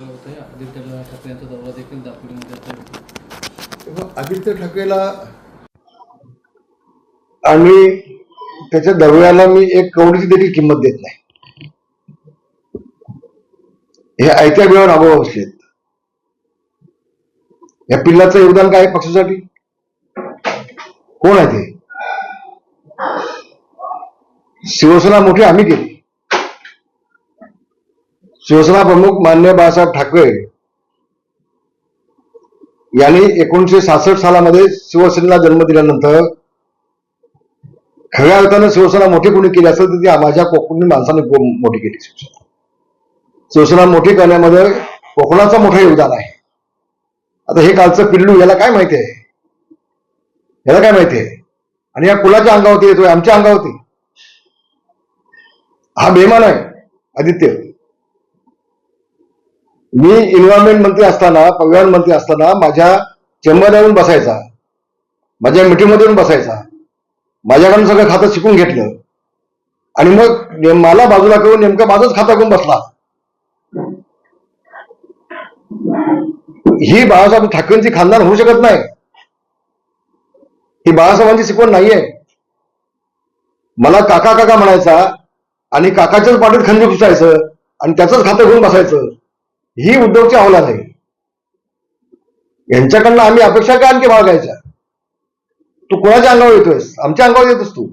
आदित्य ठाकरे यांचा दौरा देखील दापोलीमध्ये आता होतो आदित्य ठाकरेला आणि त्याच्या दरव्याला मी एक कवडीची देखील किंमत देत नाही. हे आयत्या वेळेवर अभाव बसलेत या पिल्लाचं योगदान काय पक्षासाठी? कोण आहे ते? शिवसेना मोठी आम्ही केली. शिवसेना प्रमुख मान्य बाळासाहेब ठाकरे यांनी एकोणीशे सासष्ट सालामध्ये शिवसेनेला जन्म दिल्यानंतर खऱ्या अर्थानं शिवसेना मोठी कोणी केली असेल तर ती माझ्या कोकणी माणसाने मोठी केली शिवसेना. शिवसेना मोठी करण्यामध्ये कोकणाचं मोठं योगदान आहे. आता हे कालचं पिल्लू याला काय माहिती आहे? याला काय माहिती आहे? आणि या कुलाच्या अंगावरती येतोय आमच्या अंगावरती. हा बेमान आहे आदित्य. मी एन्व्हायरमेंट मंत्री असताना पर्यावरण मंत्री असताना माझ्या चेंबरला येऊन बसायचा. माझ्या मिटिंगमध्ये येऊन बसायचा. माझ्याकडून सगळं खातं शिकून घेतलं. आणि मग मला बाजूला करून नेमकं माझंच खातं घेऊन बसला. ही बाळासाहेब ठाकरेंची खानदान होऊ शकत नाही. ही बाळासाहेबांची शिकवण नाहीये. मला काका काका म्हणायचा आणि काकाच्याच पाठीत खंजी घुसायचं आणि त्याचंच खातं घेऊन बसायचं. ही उद्धवची अवलाद आहे. यांच्याकडनं आम्ही अपेक्षा काय आणखी बाळगायच्या? तू कोणाच्या अंगावर येतोयस? आमच्या अंगावर येतोस तू.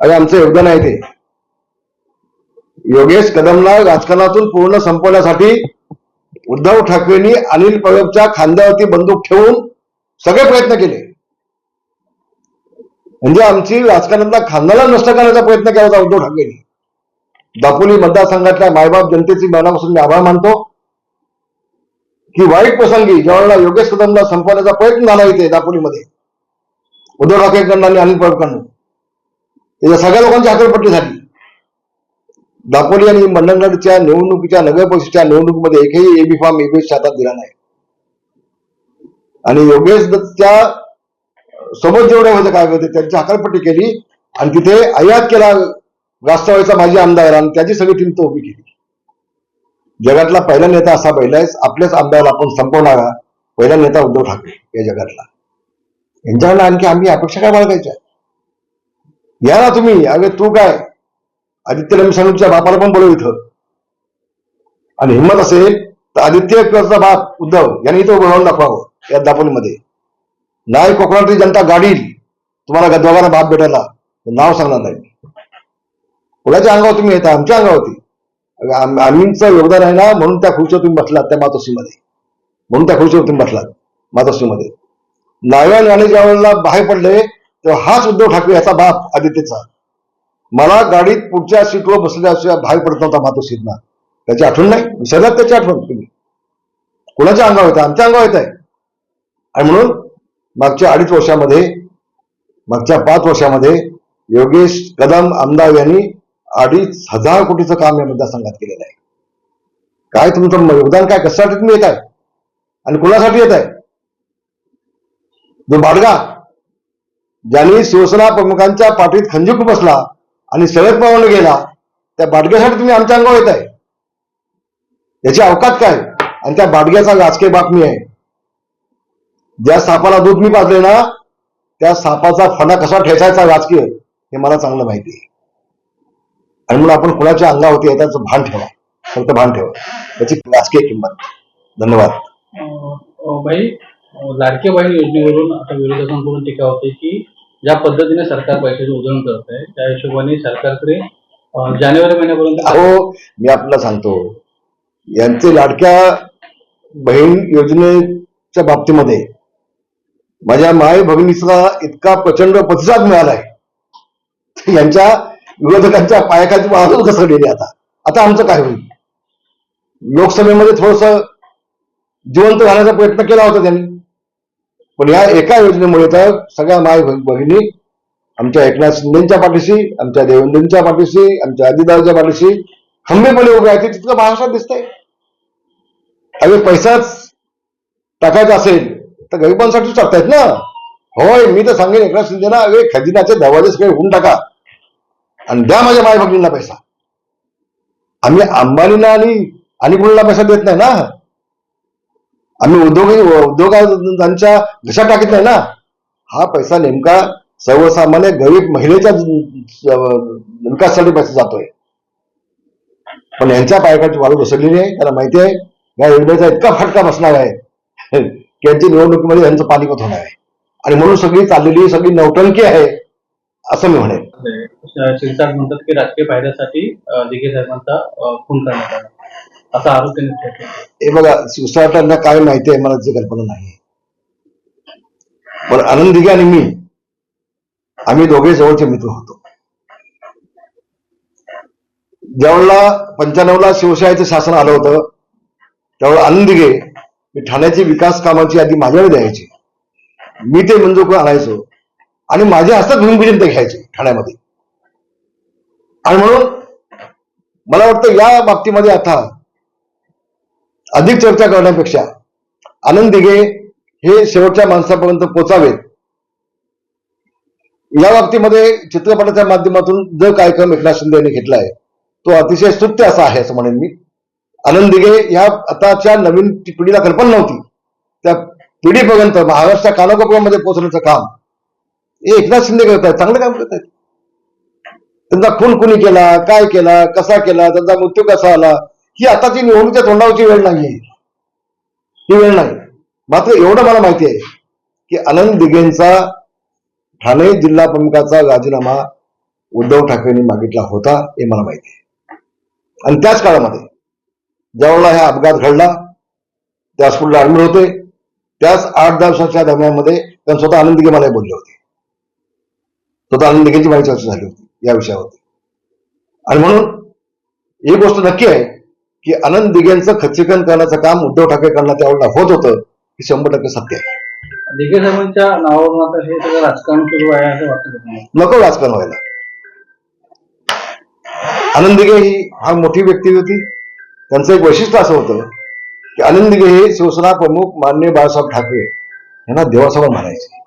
अरे आमचं योगदान आहे ते. योगेश कदमला राजकारणातून पूर्ण संपवण्यासाठी उद्धव ठाकरेंनी अनिल परबच्या खांद्यावरती बंदूक ठेवून सगळे प्रयत्न केले. म्हणजे आमची राजकारणातला खांदाला नष्ट करण्याचा प्रयत्न केला होता उद्धव ठाकरेंनी. दापोली मतदारसंघातल्या मायबाप जनतेची मनापासून मी आभार मानतो. की वाईट प्रसंगी ज्यावेळेला योगेश कदमला संपवण्याचा प्रयत्न झाला इथे दापोलीमध्ये. उद्धव ठाकरेंकडनं आणि अनिल परबकडनं त्याच्या सगळ्या लोकांची हाकलपट्टी झाली. दापोली आणि मंडणगडच्या निवडणुकीच्या नगर परिषदेच्या निवडणुकीमध्ये एकही एबी फॉर्म योगेश हातात दिला नाही. आणि योगेश दत्तच्या सोबत जेवढे होते काय होते त्यांची हकालपट्टी केली आणि तिथे आयात केला राष्ट्रवादीचा माजी आमदार आणि त्याची सगळी टीम तो उभी केली. जगातला पहिला नेता असा पहिला आपल्याच आमदाराला आपण संपवणारा पहिला नेता उद्धव ठाकरे या जगातला. यांच्याकडनं आणखी आम्ही अपेक्षा काय बाळगायच्या? या ना तुम्ही अरे तू काय? आदित्य रमसाणूच्या बापाला पण बोलव इथं. आणि हिंमत असेल तर आदित्य बाप उद्धव यांनी इथं उभं दाखवावं या दापोलीमध्ये. नाही कोकणातली जनता गाडील तुम्हाला दोघांना बाप भेटायला नाव सांगणार नाही कुणाच्या अंगावर तुम्ही येता? आमच्या अंगावरती. आम्हींचं योगदान आहे ना म्हणून त्या खुर्चीवर तुम्ही बसलात त्या मातोश्रीमध्ये. म्हणून त्या खुर्चीवर तुम्ही बसलात मातोश्रीमध्ये. नारायण राणे ज्या वेळेला बाहेर पडले तेव्हा हाच उद्धव ठाकरे याचा बाप आदित्यचा. मला गाडीत पुढच्या सीटवर बसल्याशिवाय बाहेर पडत नव्हता मातोश्रींना. त्याची आठवण नाही? विसरलात त्याची आठवण तुम्ही? कुणाच्या अंगावर येतं? आमच्या अंगावर येत आहे आणि म्हणून मागच्या अडीच वर्षामध्ये मागच्या पाच वर्षामध्ये योगेश कदम आमदार यांनी अडीच हजार कोटीचं काम या मतदारसंघात केलेलं आहे. काय तुमचं योगदान काय? कशासाठी तुम्ही येत आहे आणि कुणासाठी येत आहे जो बाडगा ज्यांनी शिवसेना प्रमुखांच्या पाठीत खंजीक बसला आणि शरद पवारने गेला त्या बाडग्यासाठी तुम्ही आमच्या अंगावर येत आहे याची अवकात काय? आणि त्या बाडग्याचा राजकीय बातमी आहे. ज्या सापाला दूध मी पाजले ना त्या सापाचा फणा कसा ठेचायचा राजकीय हे मला चांगलं माहिती आहे. आणि म्हणून आपण कुणाच्या अंगावरती येताचं भान ठेवा. फक्त भान ठेवा. त्याची राजकीय किंमत. धन्यवाद. बाई लाडके बहीण योजनेवरून आता विरोधकांकडून टीका होते की ज्या पद्धतीने सरकार पैशाची उधळण करत आहे त्या हिशोबाने सरकारकडे जानेवारी महिन्यापर्यंत अहो मी आपल्याला सांगतो. यांचे लाडक्या बहीण योजनेच्या बाबतीमध्ये माझ्या माय भगिनीचा इतका प्रचंड प्रतिसाद मिळालाय. यांच्या विरोधकांच्या पायाखाली वाहतूक घसरलेली आता? आता आमचं काय होईल? लोकसभेमध्ये थोडस जिवंत राहण्याचा प्रयत्न केला होता त्यांनी. पण या एका योजनेमुळे तर सगळ्या माय भगिनी आमच्या एकनाथ शिंदेच्या पाठीशी आमच्या देवेंद्रच्या पाठीशी आमच्या अजितदादाच्या पाठीशी खंबीरपणे उभे आहेत हे तितकं महाराष्ट्रात दिसतंय. अरे पैसाच टाकायचा असेल तर गरिबांसाठी टाकतायत ना? होय मी तर सांगेन एकनाथ शिंदेना अरे खजिनाचे दरवाजे सगळे होऊन टाका. आणि द्या माझ्या माय भगिनींना पैसा. आम्ही अंबानीला आणि आणि कोणाला पैसा देत नाही ना. आम्ही उद्योग उद्योगांच्या घशा टाकीत नाही ना. हा पैसा नेमका सर्वसामान्य गरीब महिलेच्या विकासासाठी पैसा जातोय. पण यांच्या पायकाची वाळू घसरलेली आहे त्याला माहिती आहे या योजनेचा इतका फटका बसणार आहे की यांची निवडणुकीमध्ये यांचं पानिपत होणार आहे. आणि म्हणून सगळी चाललेली सगळी नौटंकी आहे. असं मी म्हणेन. शिरसाट म्हणतात की राजकीय फायद्यासाठी दिघे साहेबांचा खून करण्यात आला. असा आरोप त्यांनी. हे बघा शिवसाटांना काय माहिती आहे मला त्याची कल्पना नाही पण आनंद दिघे आणि मी आम्ही दोघे जवळचे मित्र होतो. ज्यावेळेला पंच्याण्णवला शिवशाहीचं शासन आलं होतं त्यावेळेला आनंद दिघे मी ठाण्याची विकास कामाची यादी माझ्याकडे द्यायची. मी ते मंजूर करून आणायचो. आणि माझ्या हस्तात भूमिपूजन ते घ्यायचे ठाण्यामध्ये. आणि म्हणून मला वाटतं या बाबतीमध्ये आता अधिक चर्चा करण्यापेक्षा आनंद दिघे हे शेवटच्या माणसापर्यंत पोचावेत. या बाबतीमध्ये चित्रपटाच्या माध्यमातून जो कार्यक्रम एकनाथ शिंदे यांनी घेतलाय तो अतिशय स्तुत्य असा आहे असं म्हणेन मी. आनंद दिघे ह्या आताच्या नवीन पिढीला कल्पना नव्हती. त्या पिढीपर्यंत महाराष्ट्र कानाकोपऱ्यामध्ये पोहोचण्याचं काम हे एकनाथ शिंदे करत आहेत चांगलं काम करत आहेत त्यांचा खून कुणी केला काय केला कसा केला त्यांचा मृत्यू कसा आला ही आताची निवडणुकीच्या तोंडावरची वेळ नाहीये. ही वेळ नाही. मात्र एवढं मला माहिती आहे की आनंद दिघेंचा ठाणे जिल्हा प्रमुखाचा राजीनामा उद्धव ठाकरेंनी मागितला होता हे मला माहिती आहे. आणि त्याच काळामध्ये ज्यावेळेला हा अपघात घडला त्या हॉस्पिटलला ऍडमिट होते. त्याच आठ दहा वर्षाच्या दरम्यानमध्ये त्यांनी स्वतः आनंद दिघे मला बोलले होते. स्वतः आनंद दिघेंची माझी चर्चा झाली होती या विषयावरती. आणि म्हणून ही गोष्ट नक्की आहे की आनंद दिघेंचं खच्चीकरण करण्याचं काम उद्धव ठाकरे करण्यात त्यावेळेला होत होतं हे शंभर टक्के सत्य आहे. दिघे साहेबांच्या नावावरून आता हे सगळं राजकारण सुरू आहे असं वाटतं तुम्हाला? नको राजकारण व्हायला. आनंद दिघे ही फार मोठी व्यक्ती होती. त्यांचं एक वैशिष्ट्य असं होतं की आनंद दिघे हे शिवसेना प्रमुख माननीय बाळासाहेब ठाकरे यांना देवासमोर मानायचे.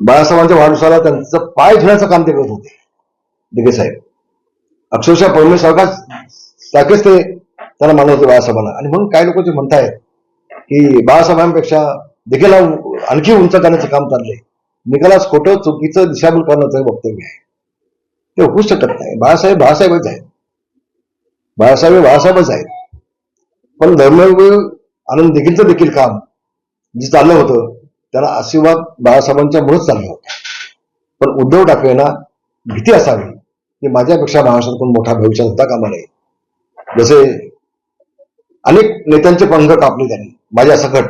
बाळासाहेबांच्या वाढदिवसाला त्यांचं पाय धुण्याचं काम ते करत होते. दिगे साहेब. अक्षरशः परमेश सारखाच सारखेच ते त्यांना मानत होते बाळासाहेबांना. आणि म्हणून काही लोक ते म्हणतायत की बाळासाहेबांपेक्षा दिघेला आणखी उंच करण्याचं काम चाललंय. निकालास खोटं चुकीचं दिशाभूल करण्याचं वक्तव्य आहे. ते होऊ शकत नाही. बाळासाहेब बाळासाहेबच आहेत. बाळासाहेब बाळासाहेबच आहेत. पण धर्मवीर आनंद देखीलचं देखील काम जे चाललं होतं त्याला आशीर्वाद बाळासाहेबांच्या मुळेच चालला होता. पण उद्धव ठाकरेंना भीती असावी की माझ्यापेक्षा महाराष्ट्रात कोण मोठा भविष्यात होता कामा नये. जसे अनेक नेत्यांचे पंख कापले त्यांनी. माझ्या सकट.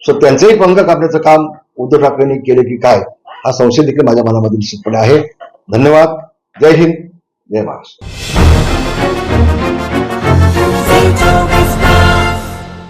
सो त्यांचेही पंख कापण्याचं काम उद्धव ठाकरेंनी केले की काय हा संशय देखील माझ्या मनामध्ये निश्चितपणे आहे. धन्यवाद. जय हिंद. जय महाराष्ट्र.